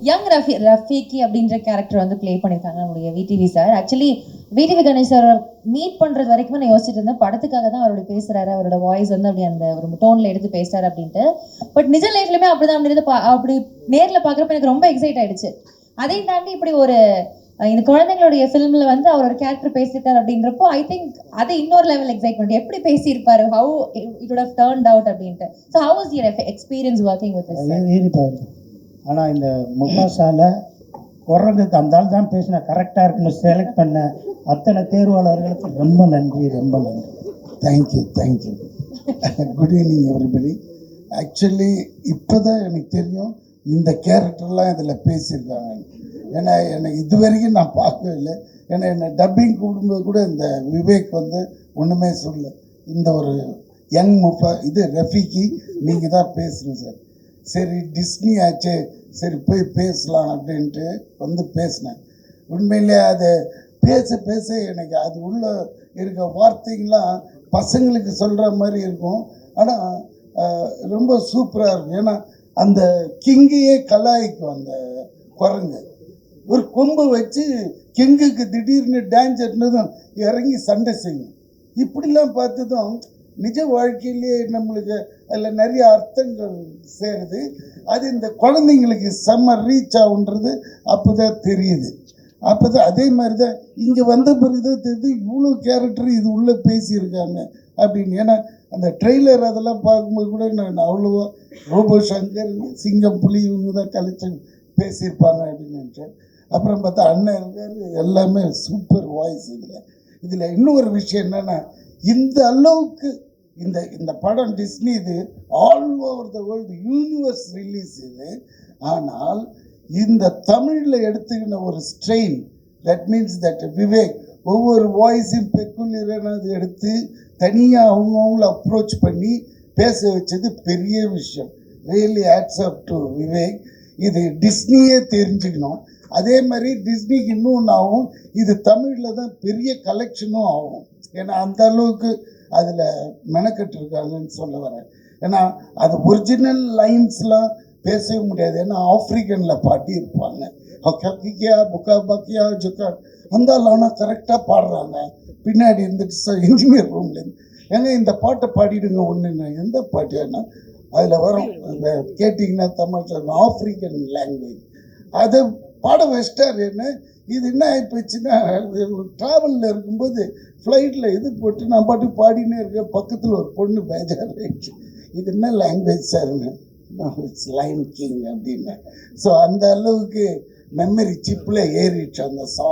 Young Rafi ரஃபிகி அப்படின்ற character வந்து play பண்ணியிருக்காங்க நம்முடைய VTV sir actually VTV Ganesh sir meet பண்றது வரைக்கும் நான் யோசிச்சுட்டு இருந்தேன். படத்துக்காக தான் அவரோட பேசுறாரு. அவரோட வாய்ஸ் வந்து அப்படி அந்த ஒரு டோன்ல எடுத்து பேசுறாரு அப்படின்ட்டு. பட் நிஜ லைஃப்லையுமே அப்படிதான் அப்படி இருந்து பா- அப்படி நேர்ல பார்க்குறப்ப எனக்கு ரொம்ப எக்ஸைட் ஆயிடுச்சு. அதையும் தாண்டி இப்படி ஒரு இந்த குழந்தைங்களுடைய ஃபிலிம்ல வந்து அவர் ஒரு கேரக்டர் பேசியிருக்காரு அப்படின்றப்போ ஐ திங்க் அது இன்னொரு லெவல் எக்ஸைட்மெண்ட் எப்படி பேசியிருப்பாரு? How it would have out அப்படின்ட்டு. So how is your experience working with this ஆனால் இந்த முகாசால குரங்குக்கு அந்த ஆள் தான் பேசினா கரெக்டாக இருக்குன்னு செலக்ட் பண்ண அத்தனை தேர்வாளர்களுக்கு ரொம்ப நன்றி ரொம்ப நன்றி. Thank you thank you good evening everybody actually இப்போ தான் எனக்கு தெரியும் இந்த கேரக்டர்லாம் இதில் பேசியிருக்காங்க. ஏன்னா என்னை இது வரைக்கும் நான் பார்க்கவே இல்லை. ஏன்னா என்னை டப்பிங் கூடும்போது கூட இந்த விவேக் வந்து ஒன்றுமே சொல்ல இந்த ஒரு யங் முப்ப இது ரஃபிக்கு நீங்கள் தான் பேசுகிறேன் சார். சரி டிஸ்னி ஆச்சே சரி போய் பேசலாம் அப்படின்ட்டு வந்து பேசினேன். உண்மையிலே அது பேச பேச எனக்கு அது உள்ள இருக்க வார்த்தைங்களாம் பசங்களுக்கு சொல்கிற மாதிரி இருக்கும். ஆனால் ரொம்ப சூப்பராக இருக்கும். ஏன்னா அந்த கிங்கையே கலாய்க்கும் அந்த குரங்கு. ஒரு கொம்பு வச்சு கிங்குக்கு திடீர்னு டேஞ்சர்னதும் இறங்கி சண்டை செய்யும். இப்படிலாம் பார்த்ததும் நிஜ வாழ்க்கையிலேயே நம்மளுக்கு அதில் நிறைய அர்த்தங்கள் சேருது. அது இந்த குழந்தைங்களுக்கு செம்ம ரீச் ஆகுன்றது அப்போ தான் தெரியுது. அப்போ தான் அதே மாதிரி தான் இங்கே வந்த பிறகு தான் தெரியுது இவ்வளோ கேரக்டர் இது உள்ளே பேசியிருக்காங்க அப்படின்னு. ஏன்னா அந்த ட்ரெய்லர் அதெல்லாம் பார்க்கும்போது கூட நான் அவ்வளோவா ரோபோ சங்கர் சிங்கம் புலி இவங்க தான் கழிச்சு பேசியிருப்பாங்க அப்படின்னு நினச்சேன். அப்புறம் பார்த்தா அண்ணன் இருக்காரு எல்லாமே சூப்பர் வாய்ஸ் இதில். இதில் இன்னொரு விஷயம் என்னென்னா இந்த அளவுக்கு இந்த இந்த படம் டிஸ்னி இது all over the world universe release இது. ஆனால் இந்த தமிழில் எடுத்துக்கின ஒரு strain that means that Vivek ஒவ்வொரு வாய்ஸையும் பெக்குலியரானது எடுத்து தனியாக அவங்கவுங்கள அப்ரோச் பண்ணி பேச வச்சது பெரிய விஷயம். Really hats off to Vivek இது டிஸ்னியே தெரிஞ்சுக்கணும். அதே மாதிரி டிஸ்னிக்கு இன்னொன்று ஆகும். இது தமிழில் தான் பெரிய கலெக்ஷனும் ஆகும். ஏன்னா அந்த அளவுக்கு அதில் மெனக்கெட்டு இருக்காங்கன்னு சொல்ல வரேன். ஏன்னா அது ஒரிஜினல் லைன்ஸ்லாம் பேசவே முடியாது. ஏன்னா ஆப்ரிக்கனில் பாட்டி இருப்பாங்க. கக்கியா புக்கா பக்கியா ஜுக்கா அந்த ஆனால் கரெக்டாக பாடுறாங்க. பின்னாடி இருந்துட்டு இன்ஜினியர் ரூம்லேருந்து ஏங்க இந்த பாட்டை பாடிடுங்க. ஒன்று எந்த பாட்டியானா அதில் வரும். இந்த கேட்டிங்கன்னா தமிழ் ஆப்ரிக்கன் லாங்குவேஜ் அதை பாட வச்சிட்டார் என்ன? இது என்ன ஆகிப்போச்சுன்னா ட்ராவலில் இருக்கும்போது ஃப்ளைட்டில் இது போட்டு நான் பாட்டு பாடினே இருக்கேன். பக்கத்தில் ஒரு பொண்ணு பேஜார் ஆயிடுச்சு இது என்ன லாங்குவேஜ் சார்னு இட்ஸ் லைன் கிங் அப்படின்னு ஸோ அந்த அளவுக்கு மெமரி சிப்பில் ஏறிடுச்சு அந்த சாங்